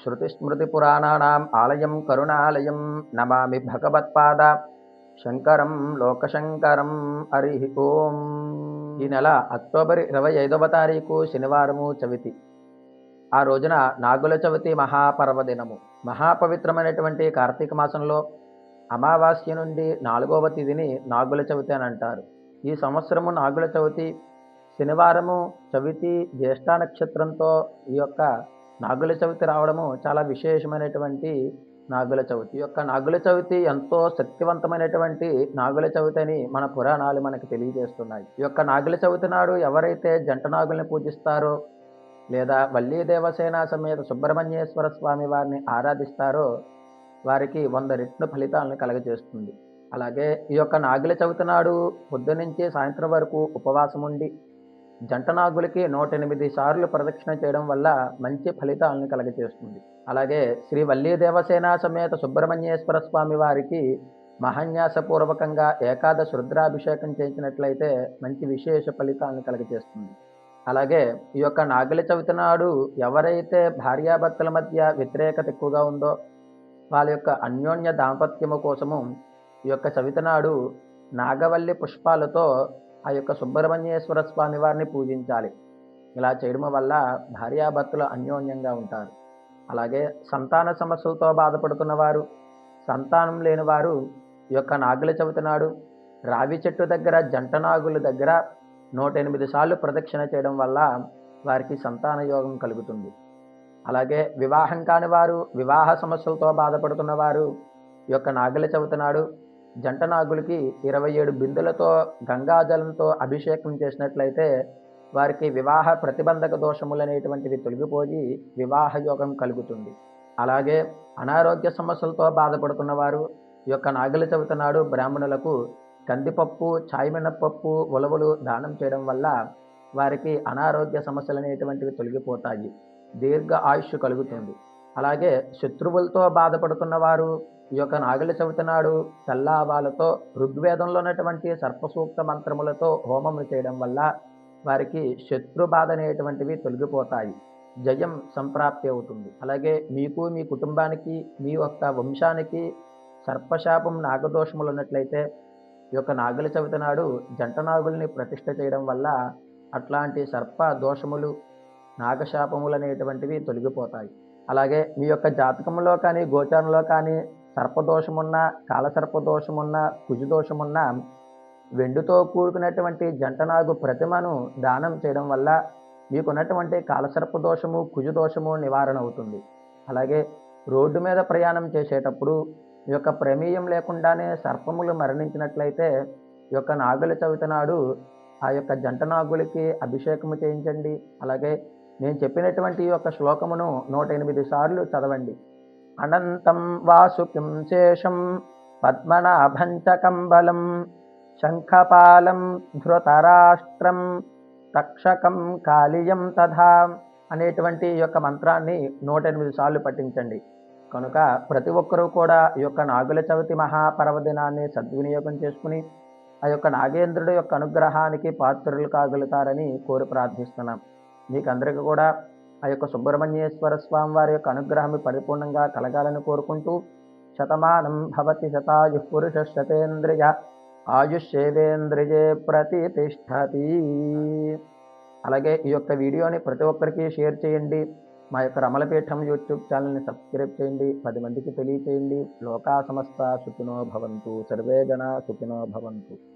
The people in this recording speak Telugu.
శృతిస్మృతిపురాణానాం ఆలయం కరుణాలయం నమామి భగవత్పాద శంకరం లోకశంకరం హరి ఓం ఈ నెల అక్టోబర్ ఇరవై ఐదవ తారీఖు శనివారము చవితి. ఆ రోజున నాగుల చవితి మహాపర్వదినము మహాపవిత్రమైనటువంటి కార్తీక మాసంలో అమావాస్య నుండి నాలుగవ తిథిని నాగుల చవితి అని అంటారు. ఈ సంవత్సరము నాగుల చవితి శనివారము చవితి జ్యేష్ఠ నక్షత్రంతో ఈ యొక్క నాగుల చవితి రావడము చాలా విశేషమైనటువంటి నాగుల చవితి. యొక్క నాగుల చవితి ఎంతో శక్తివంతమైనటువంటి నాగుల చవితి అని మన పురాణాలు మనకు తెలియజేస్తున్నాయి. ఈ యొక్క నాగుల చవితి నాడు ఎవరైతే జంట నాగుల్ని పూజిస్తారో లేదా వల్లీ దేవసేన సమేత సుబ్రహ్మణ్యేశ్వర స్వామి వారిని ఆరాధిస్తారో వారికి వంద రెట్లు ఫలితాలను కలగజేస్తుంది. అలాగే ఈ యొక్క నాగుల చవితి నాడు పొద్దునుంచి సాయంత్రం వరకు ఉపవాసం ఉండి జంటనాగులకి నూట ఎనిమిది సార్లు ప్రదక్షిణ చేయడం వల్ల మంచి ఫలితాలను కలగజేస్తుంది. అలాగే శ్రీ వల్లీ దేవసేన సమేత సుబ్రహ్మణ్యేశ్వర స్వామి వారికి మహాన్యాసపూర్వకంగా ఏకాదశ రుద్రాభిషేకం చేసినట్లయితే మంచి విశేష ఫలితాలను కలగజేస్తుంది. అలాగే ఈ యొక్క నాగుల చవితి నాడు ఎవరైతే భార్యాభర్తల మధ్య వ్యతిరేకత ఎక్కువగా ఉందో వాళ్ళ యొక్క అన్యోన్య దాంపత్యము కోసము ఈ యొక్క చవితి నాడు నాగవల్లి పుష్పాలతో ఆ యొక్క సుబ్రహ్మణ్యేశ్వర స్వామి వారిని పూజించాలి. ఇలా చేయడం వల్ల భార్యాభర్తలు అన్యోన్యంగా ఉంటారు. అలాగే సంతాన సమస్యలతో బాధపడుతున్న వారు సంతానం లేని వారు ఈ యొక్క నాగుల చవితి నాడు రావి చెట్టు దగ్గర జంట నాగుల దగ్గర నూట ఎనిమిది సార్లు ప్రదక్షిణ చేయడం వల్ల వారికి సంతాన యోగం కలుగుతుంది. అలాగే వివాహం కాని వారు వివాహ సమస్యలతో బాధపడుతున్న వారు ఈ యొక్క నాగుల చవితి నాడు జంట నాగులకి ఇరవై ఏడు బిందులతో గంగాజలంతో అభిషేకం చేసినట్లయితే వారికి వివాహ ప్రతిబంధక దోషములు అనేటువంటివి తొలగిపోయి వివాహ యోగం కలుగుతుంది. అలాగే అనారోగ్య సమస్యలతో బాధపడుతున్న వారు ఈ యొక్క నాగుల చవితి నాడు బ్రాహ్మణులకు కందిపప్పు చాయ్మినపప్పు ఉలవలు దానం చేయడం వల్ల వారికి అనారోగ్య సమస్యలు అనేటువంటివి తొలగిపోతాయి. దీర్ఘ ఆయుష్ కలుగుతుంది. అలాగే శత్రువులతో బాధపడుతున్న వారు ఈ యొక్క నాగుల చవితి నాడు తెల్లావాలతో ఋగ్వేదంలో ఉన్నటువంటి సర్పసూక్త మంత్రములతో హోమములు చేయడం వల్ల వారికి శత్రు బాధ అనేటువంటివి తొలగిపోతాయి జయం సంప్రాప్తి అవుతుంది. అలాగే మీకు మీ కుటుంబానికి మీ యొక్క వంశానికి సర్పశాపం నాగదోషములు ఉన్నట్లయితే ఈ యొక్క నాగుల చవితి నాడు జంట నాగుల్ని ప్రతిష్ట చేయడం వల్ల అట్లాంటి సర్ప దోషములు నాగశాపములు అనేటువంటివి తొలగిపోతాయి. అలాగే మీ యొక్క జాతకంలో కానీ గోచారంలో కానీ సర్పదోషమున్న కాలసర్పదోషమున్న కుజుదోషమున్న వెండుతో కూడుకున్నటువంటి జంటనాగు ప్రతిమను దానం చేయడం వల్ల మీకున్నటువంటి కాలసర్ప దోషము కుజుదోషము నివారణ అవుతుంది అలాగే రోడ్డు మీద ప్రయాణం చేసేటప్పుడు ఈ యొక్క ప్రమేయం లేకుండానే సర్పములు మరణించినట్లయితే ఈ యొక్క నాగుల చవితి నాడు ఆ యొక్క జంట నాగులకి అభిషేకము చేయించండి. అలాగే నేను చెప్పినటువంటి ఈ యొక్క శ్లోకమును నూట ఎనిమిది సార్లు చదవండి. అనంతం వాసుకిం శేషం పద్మనాభంచకంబలం శంఖపాలం ధృతరాష్ట్రం తక్షకం కాళియం తథా అనేటువంటి ఈ యొక్క మంత్రాన్ని నూట ఎనిమిది సార్లు పఠించండి. కనుక ప్రతి ఒక్కరూ కూడా ఈ యొక్క నాగుల చవితి మహాపర్వదినాన్ని సద్వినియోగం చేసుకుని ఆ యొక్క నాగేంద్రుడి యొక్క అనుగ్రహానికి పాత్రులు కాగలుగుతారని కోరి ప్రార్థిస్తున్నాం. మీకు అందరికీ కూడా ఆ యొక్క సుబ్రహ్మణ్యేశ్వర స్వామి వారి యొక్క అనుగ్రహం పరిపూర్ణంగా కలగాలని కోరుకుంటూ శతమానం భవతి శతాయు పురుష శతేంద్రియ ఆయుష్యేవేంద్రియే ప్రతిష్టతి అలాగే ఈ యొక్క వీడియోని ప్రతి ఒక్కరికి షేర్ చేయండి. మా యొక్క రమలపీఠం యూట్యూబ్ ఛానల్ని సబ్స్క్రైబ్ చేయండి. పది మందికి తెలియచేయండి. లోకా సమస్త సుఖినో భవంతు. సర్వే జన సుఖినో భవంతు.